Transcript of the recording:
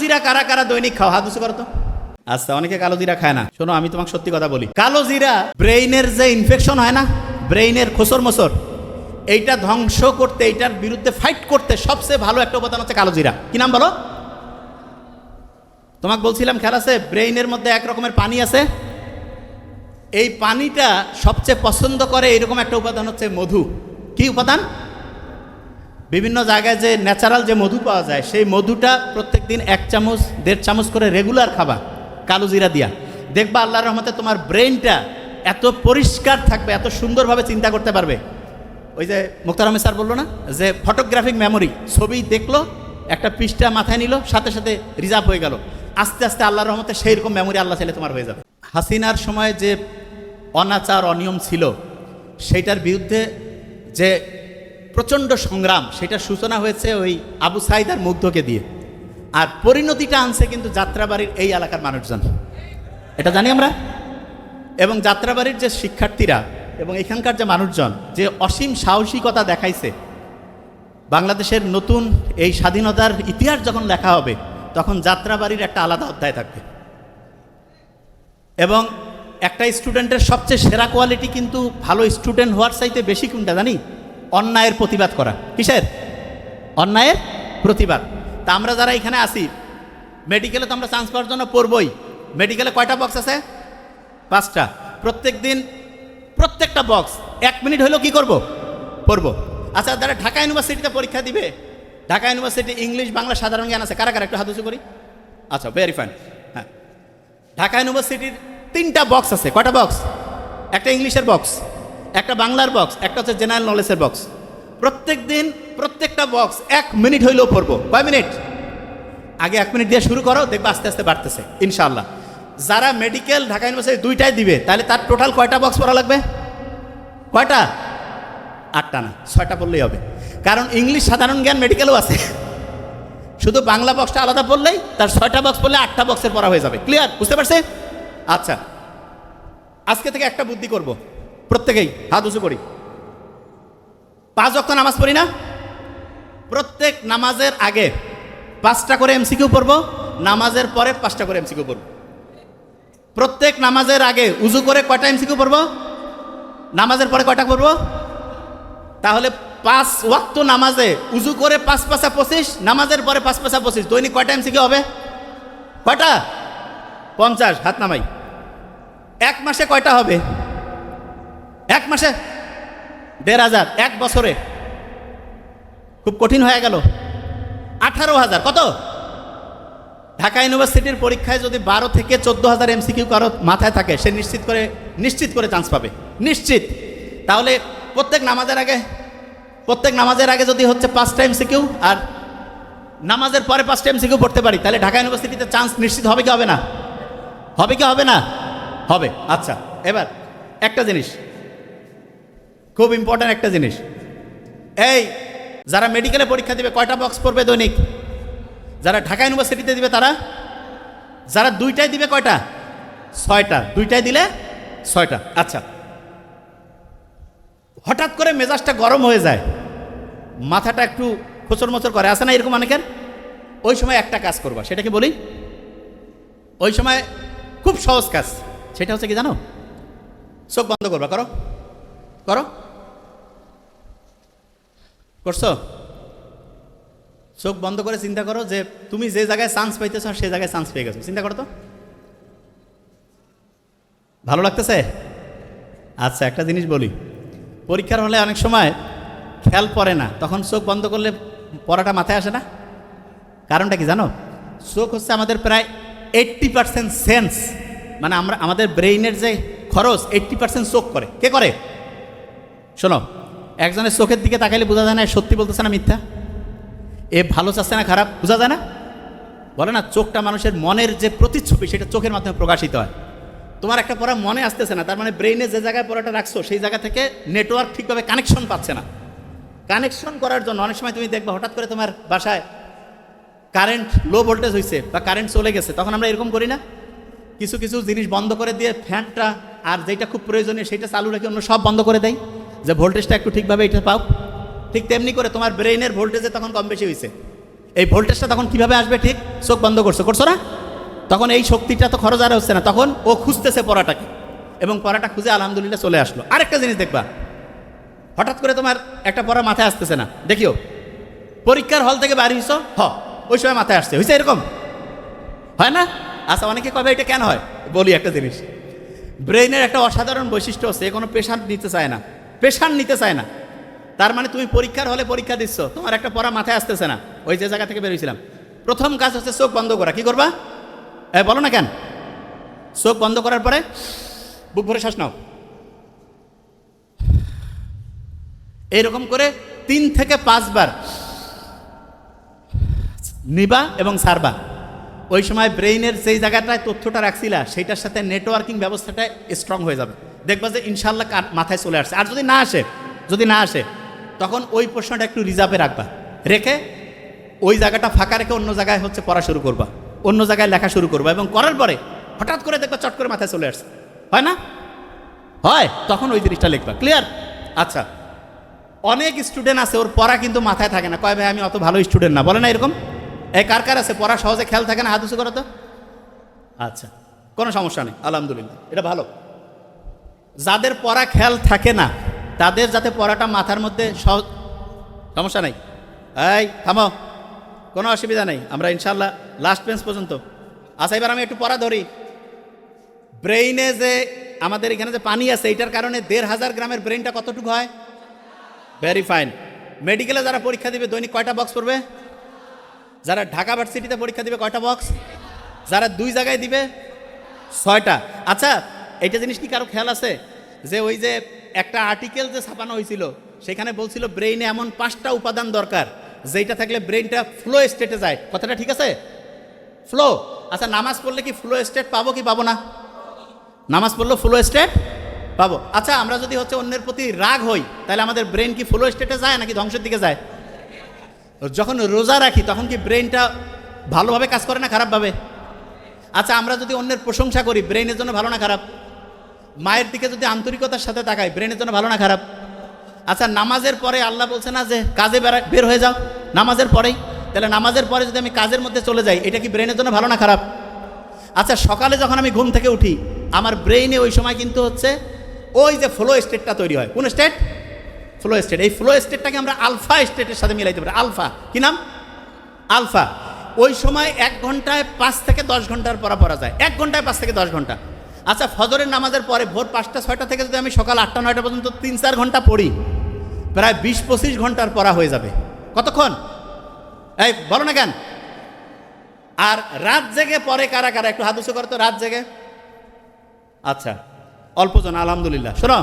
জিরা কারা কারা দৈনিক খাও? হাত উঁচু তো। আচ্ছা অনেকে কালো জিরা খায় না। শোনো, আমি তোমাকে সত্যি কথা বলি। কালো জিরা ব্রেইনের যে ইনফেকশন হয় না, ব্রেইনের খোসর মোসর, এইটা ধ্বংস করতে, এইটার বিরুদ্ধে ফাইট করতে সবচেয়ে ভালো একটা উপাদান হচ্ছে কালো জিরা কি নাম বলো? তোমাকে বলছিলাম, খেয়াল আছে? ব্রেইনের মধ্যে এক রকমের পানি আছে। এই পানিটা সবচেয়ে পছন্দ করে এরকম একটা উপাদান হচ্ছে মধু। কি উপাদান? বিভিন্ন জায়গায় যে ন্যাচারাল যে মধু পাওয়া যায়, সেই মধুটা প্রত্যেক দিন এক চামচ, দেড় চামচ করে রেগুলার খাবা, কালো জিরা দিয়া। দেখবা আল্লাহর রহমতে তোমার ব্রেনটা এত পরিষ্কার থাকবে, এত সুন্দরভাবে চিন্তা করতে পারবে। ওই যে মুক্তারামে স্যার বলল না, যে ফটোগ্রাফিক মেমোরি ছবি দেখল, একটা পৃষ্ঠা মাথায় নিল, সাথে সাথে রিজার্ভ হয়ে গেল। আস্তে আস্তে আল্লাহর রহমতে সেই রকম মেমোরি আল্লাহ চাইলে তোমার হয়ে যাবে। হাসিনার সময় যে অনাচার, অনিয়ম ছিল, সেইটার বিরুদ্ধে যে প্রচণ্ড সংগ্রাম, সেটা সূচনা হয়েছে ওই আবু সাইদ আর মুগ্ধকে দিয়ে। আর পরিণতিটা আনছে কিন্তু যাত্রাবাড়ির এই এলাকার মানুষজন। এটা জানি আমরা? এবং যাত্রাবাড়ির যে শিক্ষার্থীরা এবং এখানকার যে মানুষজন, যে অসীম সাহসিকতা দেখাইছে, বাংলাদেশের নতুন এই স্বাধীনতার ইতিহাস যখন লেখা হবে, তখন যাত্রাবাড়ির একটা আলাদা অধ্যায় থাকবে। এবং একটা স্টুডেন্টের সবচেয়ে সেরা কোয়ালিটি কিন্তু ভালো স্টুডেন্ট হওয়ার চাইতে বেশি কোনটা জানি? অন্যায়ের প্রতিবাদ করা। কিসের? অন্যায়ের প্রতিবাদ। তা আমরা যারা এখানে আসি মেডিকেলে তো আমরা চান্স পাওয়ার জন্য পড়বই। মেডিকেলে কয়টা বক্স আছে? পাঁচটা। প্রত্যেক দিন প্রত্যেকটা বক্স এক মিনিট হলেও কি করব? পড়ব। আচ্ছা যারা ঢাকা ইউনিভার্সিটিতে পরীক্ষা দিবে। ঢাকা ইউনিভার্সিটি ইংলিশ, বাংলা সাধারণ জ্ঞান আছে। কারা কারা একটু হাত করি? আচ্ছা ভেরি ফাইন হ্যাঁ। ঢাকা ইউনিভার্সিটির তিনটা বক্স আছে। কয়টা বক্স একটা ইংলিশের বক্স একটা বাংলার বক্স একটা হচ্ছে জেনারেল নলেজের বক্স প্রত্যেক দিন প্রত্যেকটা বক্স এক মিনিট হইলেও পড়ব। কয় মিনিট আগে এক মিনিট দিয়ে শুরু করো, দেখবে আস্তে আস্তে বাড়তেছে, ইনশাআল্লাহ। যারা মেডিকেল ঢাকা ইউনিভার্সিটি দুইটাই দিবে, তাহলে তার টোটাল কয়টা বক্স পড়া লাগবে? কয়টা? আটটা না, ছয়টা পড়লেই হবে। কারণ ইংলিশ সাধারণ জ্ঞান মেডিকেলও আছে। শুধু বাংলা বক্সটা আলাদা পড়লেই তার ছয়টা বক্স পড়লে আটটা বক্সের পড়া হয়ে যাবে। ক্লিয়ার বুঝতে পারছে আচ্ছা। আজকে থেকে একটা বুদ্ধি করব। প্রত্যেকেই হাত উঁচু করি। পাঁচ অক্ত নামাজ পড়ি না? প্রত্যেক নামাজের আগে পাঁচটা করে এমসিকিউ পড়ব, নামাজের পরে পাঁচটা করে এমসিকিউ পড়ব। প্রত্যেক নামাজের আগে উজু করে কয়টা এমসিকিউ পড়ব? নামাজের পরে কয়টা পড়ব? তাহলে পাঁচ ওয়াক্ত নামাজে উজু করে পাঁচ পাঁচা পঁচিশ, নামাজের পরে পাঁচ পাঁচা পঁচিশ, দৈনিক কয়টা এমসিকিউ হবে? কয়টা? পঞ্চাশ, হাত নামাই। এক মাসে কয়টা হবে? এক মাসে, দেড় হাজার, এক বছরে। খুব কঠিন হয়ে গেল। আঠারো হাজার, কত? ঢাকা ইউনিভার্সিটির পরীক্ষায় যদি বারো থেকে চোদ্দ হাজার এমসিকিউ কারও মাথায় থাকে, সে নিশ্চিত করে নিশ্চিত করে চান্স পাবে। নিশ্চিত। তাহলে প্রত্যেক নামাজের আগে, প্রত্যেক নামাজের আগে যদি হচ্ছে পাঁচটা এমসিকিউ, আর নামাজের পরে পাঁচটা এমসিকিউ পড়তে পারি, তাহলে ঢাকা ইউনিভার্সিটিতে চান্স নিশ্চিত হবে কি হবে না? হবে কি হবে না? হবে। আচ্ছা এবার একটা জিনিস। খুব ইম্পর্ট্যান্ট একটা জিনিস। এই, যারা মেডিকেলে পরীক্ষা দিবে, কয়টা বক্স পড়বে দৈনিক? যারা ঢাকা ইউনিভার্সিটিতে দিবে তারা? যারা দুইটাই দিবে কয়টা? ছয়টা। দুইটাই দিলে ছয়টা। আচ্ছা। হঠাৎ করে মেজাজটা গরম হয়ে যায়। মাথাটা একটু খোচর মোচর করে। আসে না এরকম অনেকের? ওই সময় একটা কাজ করবা। সেটা কি বলি? ওই সময় খুব সহজ কাজ। সেটা হচ্ছে কি জানো? চোখ বন্ধ করবা। করো। করো। করছ? চোখ বন্ধ করে চিন্তা করো যে তুমি যে জায়গায় চান্স পাইতেছ সে জায়গায় চান্স পেয়ে গেছো। চিন্তা করো তো। ভালো লাগতেছে? আচ্ছা একটা জিনিস বলি। পরীক্ষার হলে অনেক সময় খেয়াল পড়ে না। তখন চোখ বন্ধ করলে পড়াটা মাথায় আসে না? কারণটা কি জানো? চোখ হচ্ছে আমাদের প্রায় এইট্টি পার্সেন্ট সেন্স মানে আমরা, আমাদের ব্রেইনের যে খরচ এইট্টি পার্সেন্ট চোখ করে। কে করে? শোনো একজনের চোখের দিকে তাকাইলে বোঝা যায় না সত্যি বলতেছে না মিথ্যা? এ ভালো চাচ্ছে না খারাপ, বোঝা যায় না? বলে না, চোখটা মানুষের মনের যে প্রতিচ্ছবি, সেটা চোখের মাধ্যমে প্রকাশিত হয়। তোমার একটা পড়া মনে আসতেছে না, তার মানে ব্রেইনে যে জায়গায় পড়াটা রাখছো, সেই জায়গা থেকে নেটওয়ার্ক ঠিকভাবে কানেকশন পাচ্ছে না। কানেকশন করার জন্য অনেক সময় তুমি দেখবে, হঠাৎ করে তোমার বাসায় কারেন্ট লো ভোল্টেজ হয়েছে বা কারেন্ট চলে গেছে, তখন আমরা এরকম করি না। কিছু কিছু জিনিস বন্ধ করে দিয়ে ফ্যানটা আর যেটা খুব প্রয়োজনীয়, সেটা চালু রেখে অন্য সব বন্ধ করে দেয়। যে ভোল্টেজটা একটু ঠিকভাবে এটা পাও। ঠিক তেমনি করে তোমার ব্রেইনের ভোল্টেজে তখন কম বেশি হয়েছে এই ভোল্টেজটা তখন কীভাবে আসবে ঠিক? চোখ বন্ধ করছ করছ না? তখন এই শক্তিটা তো খরচ আর হচ্ছে না। তখন ও খুঁজতেছে পড়াটাকে। এবং পড়াটা খুঁজে আলহামদুলিল্লাহ চলে আসলো। আরেকটা জিনিস দেখবা। হঠাৎ করে তোমার একটা পড়া মাথায় আসতেছে না। দেখিও। পরীক্ষার হল থেকে বাড়ি হইছো? হ। ওই সময় মাথায় আসছে। হয়েছে এরকম? হয় না? আচ্ছা অনেকে কবে এটা কেন হয়? বলি একটা জিনিস। ব্রেইনের একটা অসাধারণ বৈশিষ্ট্য আছে কোনো পেশার নিতে চায় না। পেশার নিতে চায় না। তার মানে তুমি পরীক্ষার হলে পরীক্ষা দিচ্ছ। তোমার একটা পড়া মাথায় আসতেছে না। ওই যে জায়গা থেকে বেরিয়েছিলাম। প্রথম কাজ হচ্ছে চোখ বন্ধ করা। কি করবা? হ্যাঁ বলো না কেন? চোখ বন্ধ করার পরে বুক ভরে শ্বাস নাও। এইরকম করে তিন থেকে পাঁচবার নিবা এবং সারবা। ওই সময় ব্রেইনের যেই জায়গাটায় তথ্যটা রাখছিলা, সেইটার সাথে নেটওয়ার্কিং ব্যবস্থাটা স্ট্রং হয়ে যাবে। দেখবা যে ইনশাল্লাহ মাথায় চলে আসছে। আর যদি না আসে, যদি না আসে, তখন ওই প্রশ্নটা একটু রিজার্ভে রাখবা। রেখে ওই জায়গাটা ফাঁকা রেখে অন্য জায়গায় হচ্ছে পড়া শুরু করবা। অন্য জায়গায় লেখা শুরু করবা এবং করার পরে হঠাৎ করে দেখবা চট করে মাথায় চলে আসছে। হয় না? হয়, তখন ওই জিনিসটা লিখবা। ক্লিয়ার আচ্ছা। অনেক স্টুডেন্ট আছে, ওর পড়া কিন্তু মাথায় থাকে না। কয়, ভাই, আমি অত ভালো স্টুডেন্ট না। বলে না এরকম? এই কার কার আছে? পড়া সহজে খেয়াল থাকে না হাত উঁচু করো তো আচ্ছা। কোনো সমস্যা নেই। আলহামদুলিল্লাহ। এটা ভালো। যাদের পড়া খেয়াল থাকে না, তাদের যাতে পড়াটা মাথার মধ্যে সহজ সমস্যা নেই। এই, থামো। কোনো অসুবিধা নেই। আমরা ইনশাল্লাহ লাস্ট বেঞ্চ পর্যন্ত। আচ্ছা এবার আমি একটু পড়া ধরি। ব্রেইনে যে আমাদের এখানে যে পানি আছে এইটার কারণে দেড় হাজার গ্রামের ব্রেইনটা কতটুকু হয়? ভেরি ফাইন মেডিকেলে যারা পরীক্ষা দিবে, দৈনিক কয়টা বক্স পড়বে? যারা ঢাকা ভার্সিটিতে পরীক্ষা দিবে, কয়টা বক্স যারা দুই জায়গায় দিবে, ছয়টা। আচ্ছা এইটা জিনিস কি কারও খেয়াল আছে? যে ওই যে একটা আর্টিকেল যে ছাপানো হয়েছিল, সেখানে বলছিল ব্রেইনে এমন পাঁচটা উপাদান দরকার যেটা থাকলে ব্রেইনটা ফ্লো স্টেটে যায়। কথাটা ঠিক আছে? ফ্লো আচ্ছা নামাজ পড়লে কি ফ্লো স্টেট পাবো কি পাবো না? নামাজ পড়ল ফ্লো স্টেট পাবো। আচ্ছা আমরা যদি হচ্ছে অন্যের প্রতি রাগ হই, তাহলে আমাদের ব্রেন কি ফ্লো স্টেটে যায় নাকি ধ্বংসের দিকে যায়? যখন রোজা রাখি, তখন কি ব্রেনটা ভালোভাবে কাজ করে না খারাপভাবে? আচ্ছা আমরা যদি অন্যের প্রশংসা করি ব্রেনের জন্য ভালো না খারাপ? মায়ের দিকে যদি আন্তরিকতার সাথে তাকাই ব্রেনের জন্য ভালো না খারাপ? আচ্ছা নামাজের পরে আল্লাহ বলছে না যে কাজে বের হয়ে যাও। নামাজের পরেই। তাহলে নামাজের পরে যদি আমি কাজের মধ্যে চলে যাই, এটা কি ব্রেনের জন্য ভালো না খারাপ? আচ্ছা সকালে যখন আমি ঘুম থেকে উঠি, আমার ব্রেইনে ওই সময় কিন্তু হচ্ছে ওই যে ফ্লো স্টেটটা তৈরি হয়। কোন স্টেট ফ্লো স্টেট এই ফ্লো স্টেটটাকে আমরা আলফা স্টেটের সাথে মিলাইতে পারি। আলফা কি নাম? আলফা ওই সময় এক ঘন্টায় পাঁচ থেকে দশ ঘণ্টার পড়া পড়া যায়। এক ঘন্টায় পাঁচ থেকে দশ ঘণ্টা। আচ্ছা ফজরের নামাজের পরে ভোর পাঁচটা, ছয়টা থেকে যদি আমি সকাল আটটা, নয়টা পর্যন্ত তিন, চার ঘণ্টা পড়ি, প্রায় বিশ, পঁচিশ ঘণ্টার পড়া হয়ে যাবে। কতক্ষণ? এই, বলো না কেন? আর রাত জেগে পরে কারা কারা? একটু হাদুসে করতো রাত জেগে। আচ্ছা অল্পজন, আলহামদুলিল্লাহ। শোনো